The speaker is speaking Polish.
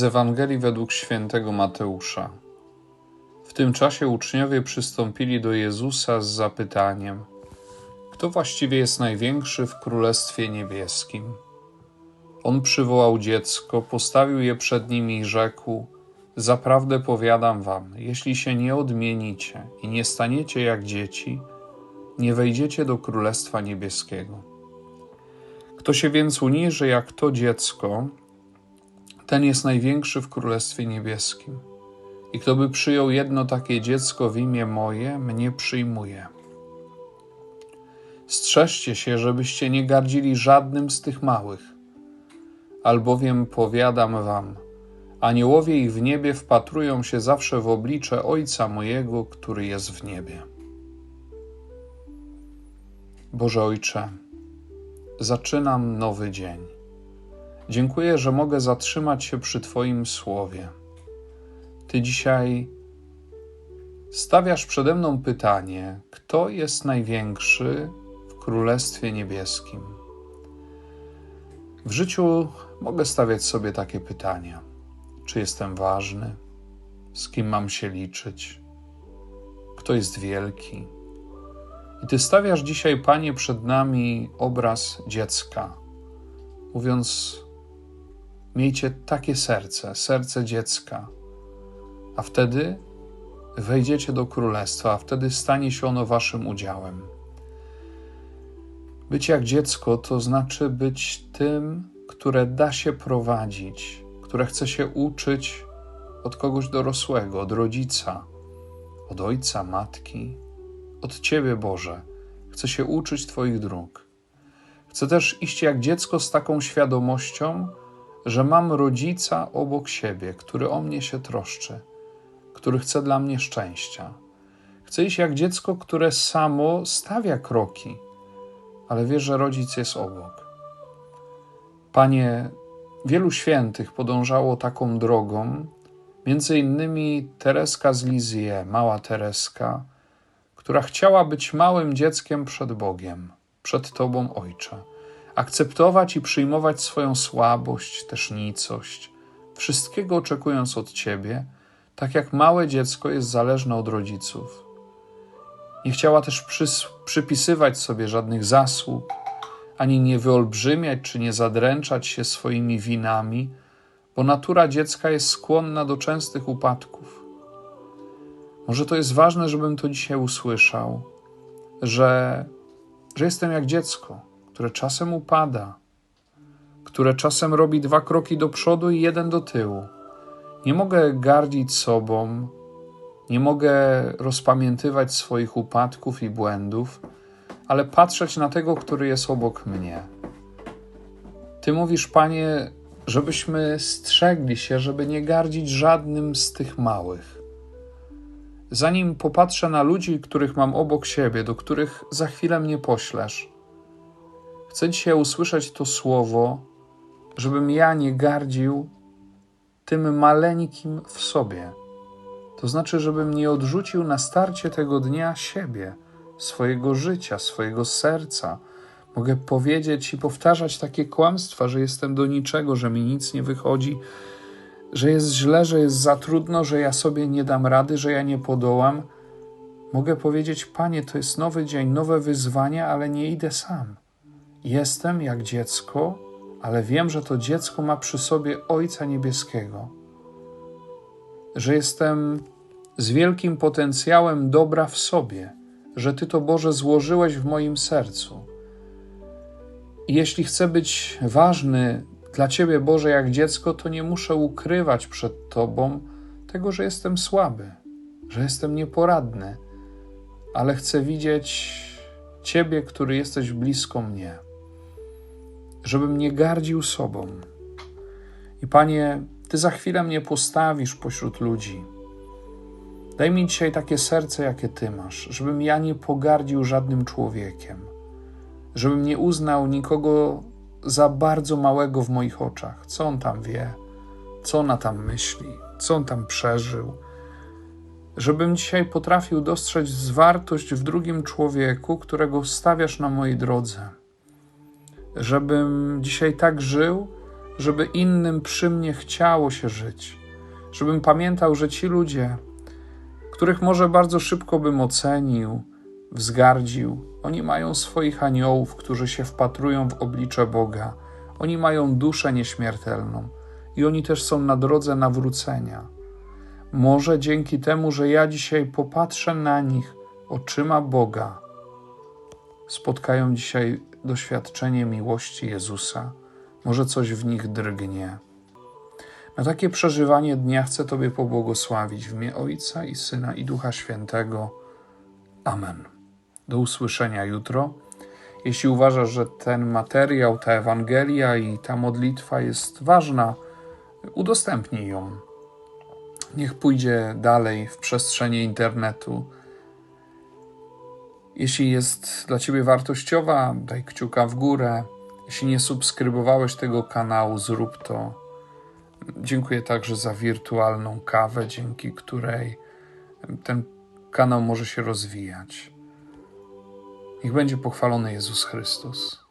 Z Ewangelii według świętego Mateusza. W tym czasie uczniowie przystąpili do Jezusa z zapytaniem: Kto właściwie jest największy w Królestwie Niebieskim? On przywołał dziecko, postawił je przed nimi i rzekł: Zaprawdę powiadam wam, jeśli się nie odmienicie i nie staniecie jak dzieci, nie wejdziecie do Królestwa Niebieskiego. Kto się więc uniży jak to dziecko, ten jest największy w Królestwie Niebieskim. I kto by przyjął jedno takie dziecko w imię moje, mnie przyjmuje. Strzeżcie się, żebyście nie gardzili żadnym z tych małych, albowiem powiadam wam, aniołowie ich w niebie wpatrują się zawsze w oblicze Ojca mojego, który jest w niebie. Boże Ojcze, zaczynam nowy dzień. Dziękuję, że mogę zatrzymać się przy Twoim słowie. Ty dzisiaj stawiasz przede mną pytanie: kto jest największy w Królestwie Niebieskim? W życiu mogę stawiać sobie takie pytania: czy jestem ważny? Z kim mam się liczyć? Kto jest wielki? I Ty stawiasz dzisiaj, Panie, przed nami obraz dziecka, mówiąc: Miejcie takie serce, serce dziecka, a wtedy wejdziecie do królestwa, a wtedy stanie się ono waszym udziałem. Być jak dziecko to znaczy być tym, które da się prowadzić, które chce się uczyć od kogoś dorosłego, od rodzica, od ojca, matki, od Ciebie, Boże. Chcę się uczyć Twoich dróg. Chcę też iść jak dziecko z taką świadomością, że mam rodzica obok siebie, który o mnie się troszczy, który chce dla mnie szczęścia. Chcę iść jak dziecko, które samo stawia kroki, ale wie, że rodzic jest obok. Panie, wielu świętych podążało taką drogą, między innymi Tereska z Lizie, mała Tereska, która chciała być małym dzieckiem przed Bogiem, przed Tobą, Ojcze akceptować i przyjmować swoją słabość, też nicość, wszystkiego oczekując od Ciebie, tak jak małe dziecko jest zależne od rodziców. Nie chciała też przypisywać sobie żadnych zasług, ani nie wyolbrzymiać czy nie zadręczać się swoimi winami, bo natura dziecka jest skłonna do częstych upadków. Może to jest ważne, żebym to dzisiaj usłyszał, że, że jestem jak dziecko które czasem upada, które czasem robi dwa kroki do przodu i jeden do tyłu. Nie mogę gardzić sobą, nie mogę rozpamiętywać swoich upadków i błędów, ale patrzeć na tego, który jest obok mnie. Ty mówisz, Panie, żebyśmy strzegli się, żeby nie gardzić żadnym z tych małych. Zanim popatrzę na ludzi, których mam obok siebie, do których za chwilę mnie poślesz, Chcę dzisiaj usłyszeć to słowo, żebym ja nie gardził tym maleńkim w sobie. To znaczy, żebym nie odrzucił na starcie tego dnia siebie, swojego życia, swojego serca. Mogę powiedzieć i powtarzać takie kłamstwa, że jestem do niczego, że mi nic nie wychodzi, że jest źle, że jest za trudno, że ja sobie nie dam rady, że ja nie podołam. Mogę powiedzieć, Panie, to jest nowy dzień, nowe wyzwania, ale nie idę sam. Jestem jak dziecko, ale wiem, że to dziecko ma przy sobie Ojca Niebieskiego, że jestem z wielkim potencjałem dobra w sobie, że Ty to Boże złożyłeś w moim sercu. I jeśli chcę być ważny dla Ciebie, Boże, jak dziecko, to nie muszę ukrywać przed Tobą tego, że jestem słaby, że jestem nieporadny, ale chcę widzieć Ciebie, który jesteś blisko mnie żebym nie gardził sobą. I Panie, Ty za chwilę mnie postawisz pośród ludzi. Daj mi dzisiaj takie serce, jakie Ty masz, żebym ja nie pogardził żadnym człowiekiem, żebym nie uznał nikogo za bardzo małego w moich oczach. Co on tam wie, co ona tam myśli, co on tam przeżył. Żebym dzisiaj potrafił dostrzec wartość w drugim człowieku, którego stawiasz na mojej drodze żebym dzisiaj tak żył, żeby innym przy mnie chciało się żyć, żebym pamiętał, że ci ludzie, których może bardzo szybko bym ocenił, wzgardził, oni mają swoich aniołów, którzy się wpatrują w oblicze Boga, oni mają duszę nieśmiertelną i oni też są na drodze nawrócenia. Może dzięki temu, że ja dzisiaj popatrzę na nich oczyma Boga, spotkają dzisiaj doświadczenie miłości Jezusa, może coś w nich drgnie. Na takie przeżywanie dnia chcę Tobie pobłogosławić w imię Ojca i Syna i Ducha Świętego. Amen. Do usłyszenia jutro. Jeśli uważasz, że ten materiał, ta Ewangelia i ta modlitwa jest ważna, udostępnij ją. Niech pójdzie dalej w przestrzeni internetu. Jeśli jest dla Ciebie wartościowa, daj kciuka w górę. Jeśli nie subskrybowałeś tego kanału, zrób to. Dziękuję także za wirtualną kawę, dzięki której ten kanał może się rozwijać. Niech będzie pochwalony Jezus Chrystus.